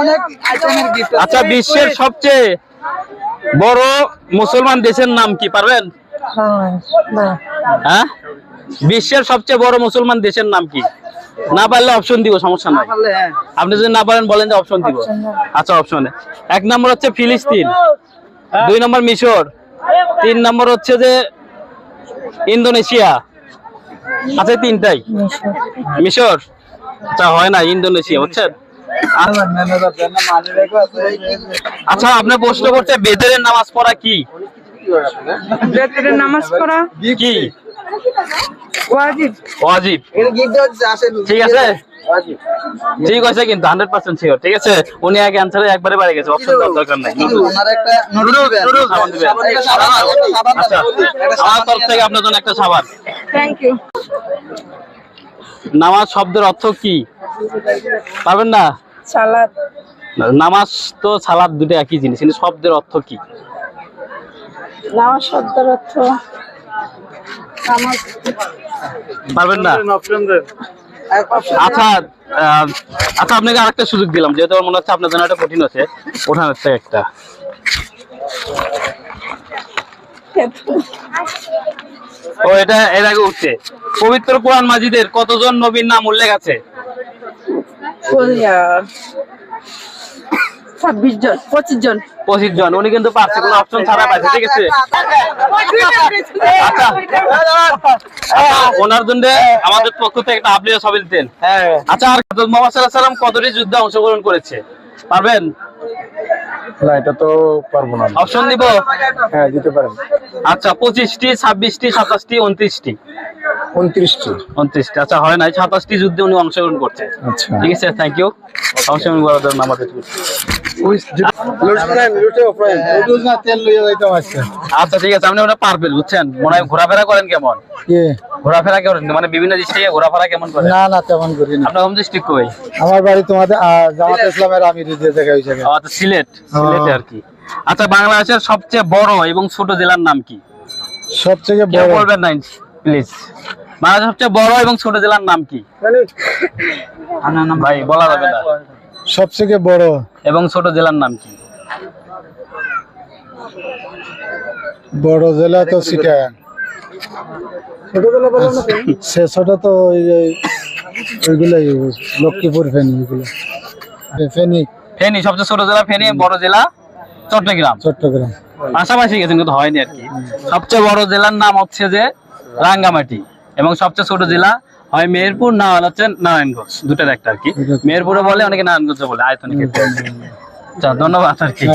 অনেক আইটেমের গিফট আচ্ছা বিশ্বের সবচেয়ে বড় মুসলমান দেশের নাম কি পারবেন? হ্যাঁ বিশ্বের সবচেয়ে বড় মুসলমান দেশের নাম কি? না পারলে অপশন দিব সমস্যা নাই। হ্যাঁ। আপনি যদি না পারেন বলেন যে অপশন দিব। আচ্ছা অপশনে এক নম্বর হচ্ছে ফিলিস্তিন। দুই নম্বর মিশর। তিন নম্বর হচ্ছে যে ইন্দোনেশিয়া। আচ্ছা তিনটাই। মিশর? আচ্ছা হয় না ইন্দোনেশিয়া বুঝছেন? মানে আচ্ছা আপনি প্রশ্ন করতে বেদের নামাজ পড়া কি? বেতরে নামাজ পড়া? কি? ওয়াজিব। ওয়াজিব। ঠিক আছে? ঠিক আছে কিন্তু হান্ড্রেড পার্সেন্ট শিওর ঠিক আছে? উনি আগে অ্যান্সারে একবারে বাড়ি গেছে অপশন দেওয়ার দরকার নাই। আচ্ছা। আমার তরফ থেকে আপনার জন্য একটা সাবান। থ্যাংক ইউ নামাজ শব্দের অর্থ কি? পারবেন না? সালাদ। নামাজ তো সালাদ দুটো একই জিনিস কিন্তু শব্দের অর্থ কি? নামাজ শব্দের অর্থ নামাজ। পারবেন না? আচ্ছা আচ্ছা আপনাকে আরেকটা সুযোগ দিলাম যেহেতু আমার মনে হচ্ছে আপনার জন্য একটা কঠিন আছে ওঠানোর থেকে একটা। ও এটা এর আগে উঠছে। পবিত্র কোরআন মাজিদের কতজন নবীর নাম উল্লেখ আছে? ছাব্বিশ জন পঁচিশ জন পঁচিশ জন উনি কিন্তু পারছে কোনো অপশন ছাড়া পাইছে ঠিক আছে আচ্ছা আচ্ছা, ওনার জন্য আমাদের পক্ষ থেকে একটা আপনি ছবি দিতেন। হ্যাঁ। আচ্ছা আর সাল্লাম কতটি যুদ্ধে অংশগ্রহণ করেছে? পারবেন? না এটা তো পারব না। অপশন দিব হ্যাঁ দিতে পারেন। আচ্ছা পঁচিশটি ছাব্বিশটি সাতাশটি উনত্রিশটি। উনত্রিশটি। উনত্রিশটি। আচ্ছা হয় নাই সাতাশটি যুদ্ধে উনি অংশগ্রহণ করছে। আচ্ছা। ঠিক আছে থ্যাংক ইউ অংশগ্রহণ করার জন্য আমাদের আচ্ছা ঠিক আছে আপনি ওটা পারবেন বুঝছেন? মনে হয় ঘোরাফেরা করেন কেমন? ঘোরাফেরা করেন মানে বিভিন্ন ডিস্ট্রিক্টে ঘোরাফেরা কেমন করেন না না তেমন করি না। আপনার হোম ডিস্ট্রিক্ট কই? আমার বাড়ি তোমাদের জামাত ইসলামের আমির যে জায়গায় ওই জায়গায় ও, আচ্ছা সিলেট। সিলেটে আর কি। আচ্ছা বাংলাদেশের সবচেয়ে বড় এবং ছোট জেলার নাম কি? সবচেয়ে বড় বলবেন না প্লিজ বাংলাদেশের সবচেয়ে বড় এবং ছোট জেলার নাম কি? ভাই বলা যাবে না। সবথেকে বড়। এবং ছোট জেলার নাম কি? বড় জেলা তো সিটাগাং সে ছোট তো ওইগুলাই লক্ষ্মীপুর ফেনী ওইগুলো। ফেনী। ফেনী সবচেয়ে ছোট জেলা ফেনী বড় জেলা চট্টগ্রাম। চট্টগ্রাম। পাশাপাশি গেছেন কিন্তু হয়নি আর কি। সবচেয়ে বড় জেলার নাম হচ্ছে যে রাঙ্গামাটি। এবং সবচেয়ে ছোট জেলা হয় মেহেরপুর না হলে হচ্ছে নারায়ণগঞ্জ। দুটার একটা আর কি। মেহেরপুরে বলে অনেকে নারায়ণগঞ্জ বলে আয়তনিক ধন্যবাদ আর কি।